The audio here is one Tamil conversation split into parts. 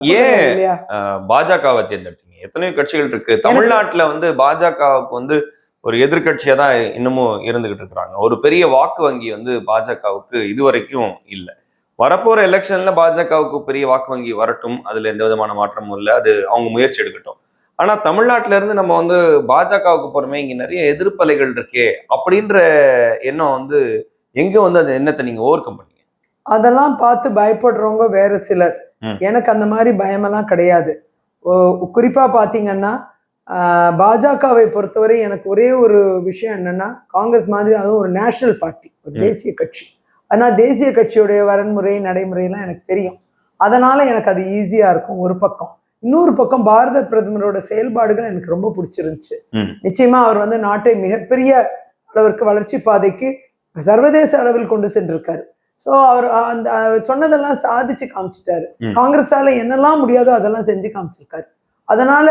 ஏன் பாஜகவை தேர்ந்தெடுத்தீங்க? எத்தனையோ கட்சிகள் இருக்கு. தமிழ்நாட்டுல வந்து பாஜகவுக்கு வந்து ஒரு எதிர்க்கட்சியா தான் இன்னமும் இருந்துகிட்டு இருக்கிறாங்க. ஒரு பெரிய வாக்கு வங்கி வந்து பாஜகவுக்கு இதுவரைக்கும் இல்லை. வரப்போற எலெக்ஷன்ல பாஜகவுக்கு பெரிய வாக்கு வங்கி வரட்டும். அதுல எந்த விதமான மாற்றமும் இல்லை. அது அவங்க முயற்சி எடுக்கட்டும். ஆனா தமிழ்நாட்டுல இருந்து நம்ம வந்து பாஜகவுக்கு போறோமே இங்க நிறைய எதிர்ப்பலைகள் இருக்கே அப்படின்ற எண்ணம் வந்து எங்க வந்து அந்த எண்ணத்தை நீங்க ஓவர் கம் பண்ணீங்க? அதெல்லாம் பார்த்து பயப்படுறவங்க வேற சிலர். எனக்கு அந்த மாதிரி பயமெல்லாம் கிடையாது. குறிப்பா பாத்தீங்கன்னா ஆஹ், பாஜகவை பொறுத்தவரை எனக்கு ஒரே ஒரு விஷயம் என்னன்னா காங்கிரஸ் மாதிரி அதுவும் ஒரு நேஷனல் பார்ட்டி ஒரு. தேசிய கட்சி. ஆனா தேசிய கட்சியுடைய வரன்முறை நடைமுறையெல்லாம் எனக்கு தெரியும். அதனால எனக்கு அது ஈஸியா இருக்கும் ஒரு பக்கம். இன்னொரு பக்கம் பாரத பிரதமரோட செயல்பாடுகள் எனக்கு ரொம்ப பிடிச்சிருந்துச்சு. நிச்சயமா அவர் வந்து நாட்டை மிகப்பெரிய அளவிற்கு வளர்ச்சி பாதைக்கு சர்வதேச அளவில் கொண்டு சென்றிருக்காரு. ஸோ அவர் அந்த சொன்னதெல்லாம் சாதிச்சு காமிச்சிட்டாரு. காங்கிரஸால என்னெல்லாம் முடியாதோ அதெல்லாம் செஞ்சு காமிச்சிருக்காரு. அதனால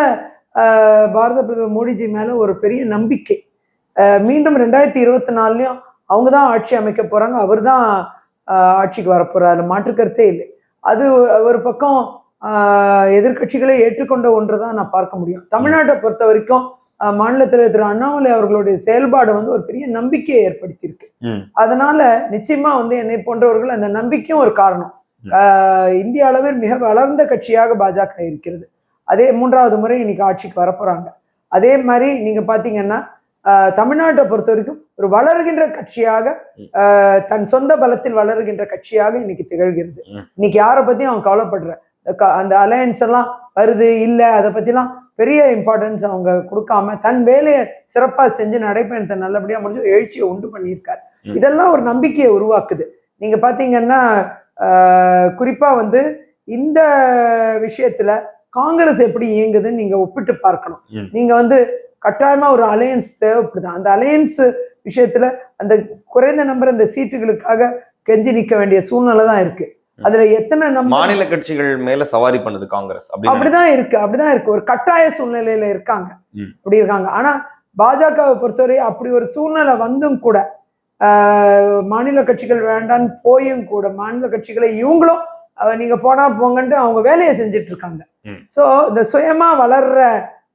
பாரத பிரதமர் மோடிஜி மேல ஒரு பெரிய நம்பிக்கை. மீண்டும் ரெண்டாயிரத்தி இருபத்தி நாலுலயும் அவங்க தான் ஆட்சி அமைக்க போறாங்க. அவர் தான் ஆட்சிக்கு வரப்போறாரு மாற்று கருத்தே இல்லை. அது ஒரு பக்கம் ஆஹ், எதிர்க்கட்சிகளை ஏற்றுக்கொண்ட ஒன்று தான் நான் பார்க்க முடியும். தமிழ்நாட்டை பொறுத்த வரைக்கும் மாநில தலைவர் திரு அண்ணாமலை அவர்களுடைய செயல்பாடு வந்து ஒரு பெரிய நம்பிக்கையை ஏற்படுத்தியிருக்கு. அதனால நிச்சயமா வந்து என்னை போன்றவர்கள் அந்த நம்பிக்கையும் ஒரு காரணம். இந்திய அளவில் மிக வளர்ந்த கட்சியாக பாஜக இருக்கிறது. அதே மூன்றாவது முறை இன்னைக்கு ஆட்சிக்கு வரப்போறாங்க. அதே மாதிரி நீங்க பாத்தீங்கன்னா தமிழ்நாட்டை பொறுத்த வரைக்கும் ஒரு வளர்கின்ற கட்சியாக தன் சொந்த பலத்தில் வளர்கின்ற கட்சியாக இன்னைக்கு திகழ்கிறது. இன்னைக்கு யாரை பத்தியும் அவன் கவலைப்படுற அந்த க- அந்த அலையன்ஸ் எல்லாம் வருது இல்லை அதை பத்திலாம் பெரிய இம்பார்ட்டன்ஸ் அவங்க கொடுக்காம தன் வேலையை சிறப்பா செஞ்சு நடைபயணத்தை நல்லபடியா முடிச்சு எழுச்சியை உண்டு பண்ணியிருக்காரு. இதெல்லாம் ஒரு நம்பிக்கையை உருவாக்குது. நீங்க பாத்தீங்கன்னா ஆஹ், குறிப்பா வந்து இந்த விஷயத்துல காங்கிரஸ் எப்படி இயங்குதுன்னு நீங்க ஒப்பிட்டு பார்க்கணும். ம். நீங்க வந்து கட்டாயமா ஒரு அலையன்ஸ் தேவைப்படுது. அந்த அலையன்ஸ் விஷயத்துல அந்த குறைந்த நம்பர் அந்த சீட்டுகளுக்காக கெஞ்சி நிக்க வேண்டிய சூழ்நிலை தான் இருக்கு. அதுல எத்தனை நம்பர் மாநில கட்சிகள் மேல சவாரி பண்ணுது காங்கிரஸ். அப்படிதான் இருக்கு அப்படிதான் இருக்கு. ஒரு கட்டாய சூழ்நிலையில இருக்காங்க. அப்படி இருக்காங்க. ஆனா பாஜகவை பொறுத்தவரை அப்படி ஒரு சூழ்நிலை வந்தும் கூட மாநில கட்சிகள் வேண்டான்னு போயும் கூட மாநில கட்சிகளை இவங்களும் நீங்க போனா போங்கன்ட்டு அவங்க வேலையை செஞ்சுட்டு இருக்காங்க. சோ இந்த சுயமா வளர்ற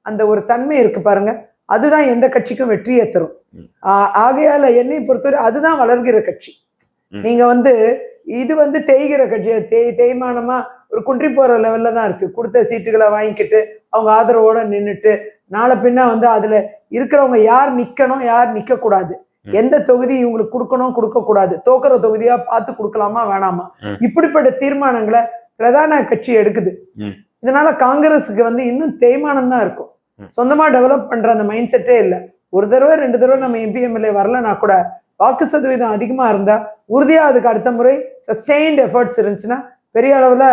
அந்த ஒரு தன்மை இருக்கு பாருங்க. அதுதான் எந்த கட்சிக்கும் வெற்றியை தரும். ஆகையால என்னை பொறுத்தவரை அதுதான் வளர்கிற கட்சி. நீங்க வந்து இது வந்து தேய்கிற கட்சி தேய் தேய்மானமா ஒரு குன்றி போற லெவல்ல தான் இருக்கு கொடுத்த சீட்டுகளை வாங்கிக்கிட்டு அவங்க ஆதரவோட நின்றுட்டு நாளை பின்ன வந்து அதுல இருக்கிறவங்க யார் நிக்கணும் யார் நிக்க கூடாது ம். எந்த தொகுதி இவங்களுக்கு கொடுக்கணும் கொடுக்க கூடாது தோக்குற தொகுதியா பார்த்து கொடுக்கலாமா வேணாமா. இப்படிப்பட்ட தீர்மானங்களை பிரதான கட்சி எடுக்குது. இதனால காங்கிரஸுக்கு வந்து இன்னும் தேய்மானம் தான் இருக்கும். சொந்தமா டெவலப் பண்ற அந்த மைண்ட் செட்டே இல்லை ஒரு தடவை ரெண்டு தடவை நம்ம எம்பி எம்எல்ஏ வரலனா கூட வாக்கு சதவீதம் அதிகமா இருந்தா உறுதியா அதுக்கு அடுத்த முறை சஸ்டெயின்ட் எஃபர்ட்ஸ் இருந்துச்சுன்னா பெரிய அளவுல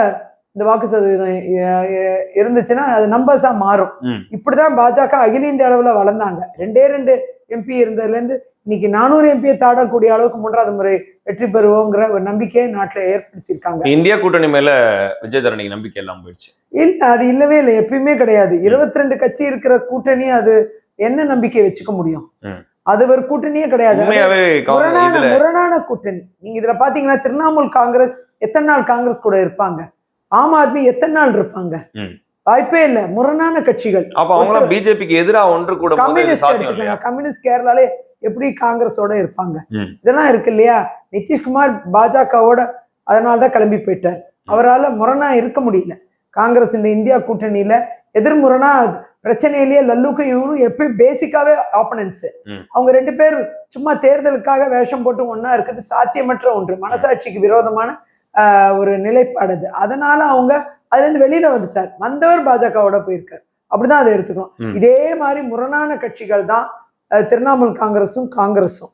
இந்த வாக்கு சதவீதம் இருந்துச்சுன்னா அது நம்பர்ஸா மாறும். இப்படிதான் பாஜக அகில இந்திய அளவுல வளர்ந்தாங்க. ரெண்டே ரெண்டு எம்பி இருந்ததுல இருந்து இன்னைக்கு நானூறு எம்பியை தாடக்கூடிய அளவுக்கு மூன்றாவது முறை வெற்றி பெறுவோங்கிற ஒரு நம்பிக்கையை நாட்டுல ஏற்படுத்தியிருக்காங்க. இந்தியா கூட்டணி மேல விஜய் தரணிக்கு நம்பிக்கை எல்லாம் போயிடுச்சு. இல்ல அது இல்லவே இல்லை. எப்பயுமே கிடையாது. இருபத்தி ரெண்டு கட்சி இருக்கிற கூட்டணி அது என்ன நம்பிக்கை வச்சுக்க முடியும். அது ஒரு கூட்டணியே கிடையாது. முரணான முரணான கூட்டணி. நீங்க இதுல பாத்தீங்கன்னா திரிணாமுல் காங்கிரஸ் எத்தனை நாள் காங்கிரஸ் கூட இருப்பாங்க? ஆம் ஆத்மி எத்தனை நாள் இருப்பாங்க. வாய்ப்பே இல்ல. முரணான கட்சிகள். அப்ப அவங்களாம் பிஜேபிக்கு எதிரா ஒன்று கூட கம்யூனிஸ்ட் எடுத்துக்கோங்க. கம்யூனிஸ்ட் கேரளாலே எப்படி காங்கிரஸோட இருப்பாங்க. இதெல்லாம் இருக்கு இல்லையா? நிதிஷ்குமார் பாஜகவோட அதனாலதான் கிளம்பி போயிட்டார். அவரால முரணா இருக்க முடியல. காங்கிரஸ் இந்த இந்தியா கூட்டணியில எதிர்முரணா பிரச்சனையிலேயே லல்லுக்கும் இவனும் எப்பயும் பேசிக்காவே ஆப்பனன்ஸ். அவங்க ரெண்டு பேர் சும்மா தேர்தலுக்காக வேஷம் போட்டு ஒண்ணா இருக்கிறது சாத்தியமற்ற ஒன்று. மனசாட்சிக்கு விரோதமான ஒரு நிலைப்பாடு அது. அதனால அவங்க அதுல இருந்து வெளியில வந்துட்டார். வந்தவர் பாஜகவோட போயிருக்கார். அப்படிதான் அதை எடுத்துக்கணும். இதே மாதிரி முரணான கட்சிகள் தான் திரிணாமுல் காங்கிரஸும் காங்கிரஸும்.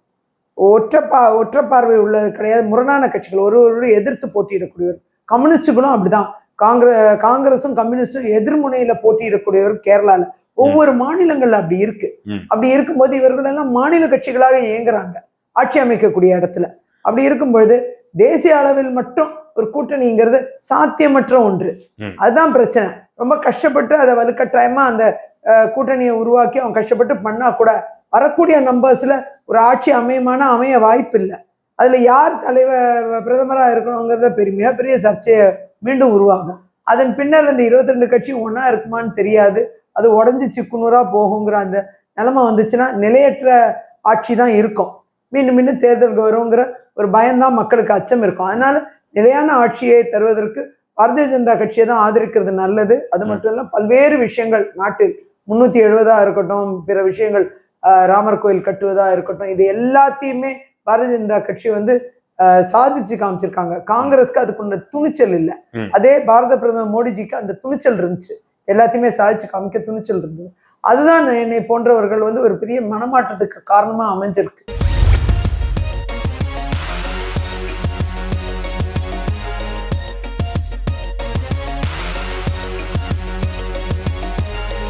ஒற்றை பா ஒற்றை பார்வை உள்ளது கிடையாது. முரணான கட்சிகள் ஒரு ஒரு எதிர்த்து போட்டியிடக்கூடியவர். கம்யூனிஸ்டுகளும் அப்படிதான். காங்கிரஸ் காங்கிரஸும் கம்யூனிஸ்டும் எதிர்முனையில போட்டியிடக்கூடியவர் கேரளால. ஒவ்வொரு மாநிலங்கள்ல அப்படி இருக்கு. அப்படி இருக்கும்போது இவர்கள் எல்லாம் மாநில கட்சிகளாக இயங்குறாங்க. ஆட்சி அமைக்கக்கூடிய இடத்துல. அப்படி இருக்கும் பொழுது தேசிய அளவில் மட்டும் ஒரு கூட்டணிங்கிறது சாத்தியமற்ற ஒன்று. அதுதான் பிரச்சனை. ரொம்ப கஷ்டப்பட்டு அதை வலுக்கட்டாயமா அந்த கூட்டணியை உருவாக்கி அவன் கஷ்டப்பட்டு பண்ணா கூட வரக்கூடிய நம்பர்ஸ்ல ஒரு ஆட்சி அமையமான அமைய வாய்ப்பு இல்லை அதுல யார் தலைவர் பிரதமரா இருக்கணுங்கிறத பெரிய மிகப்பெரிய சர்ச்சையை மீண்டும் உருவாகும். அதன் பின்னர் இந்த இருபத்தி ரெண்டு கட்சியும் ஒன்றா இருக்குமான்னு தெரியாது. அது உடஞ்சி சிக்குனூரா போகுங்கிற அந்த நிலைமை வந்துச்சுன்னா நிலையற்ற ஆட்சி தான் இருக்கும். மீண்டும் மீண்டும் தேர்தலுக்கு வருங்கிற ஒரு பயம்தான் மக்களுக்கு அச்சம் இருக்கும். அதனால நிலையான ஆட்சியை தருவதற்கு பாரதிய ஜனதா கட்சியை தான் ஆதரிக்கிறது நல்லது. அது மட்டும் இல்ல பல்வேறு விஷயங்கள் நாட்டில் முன்னூத்தி எழுபதா இருக்கட்டும் பிற விஷயங்கள் ராமர் கோயில் கட்டுவதா இருக்கட்டும் இது எல்லாத்தையுமே பாரதிய ஜனதா கட்சி வந்து சாதிச்சு காமிச்சிருக்காங்க. காங்கிரஸ்க்கு அதுக்குள்ள துணிச்சல் இல்லை. அதே பாரத பிரதமர் மோடிஜிக்கு அந்த துணிச்சல் இருந்துச்சு. எல்லாத்தையுமே சாதிச்சு காமிக்க துணிச்சல் இருந்தது. அதுதான் என்னை போன்றவர்கள் வந்து ஒரு பெரிய மனமாற்றத்துக்கு காரணமா அமைஞ்சிருக்கு.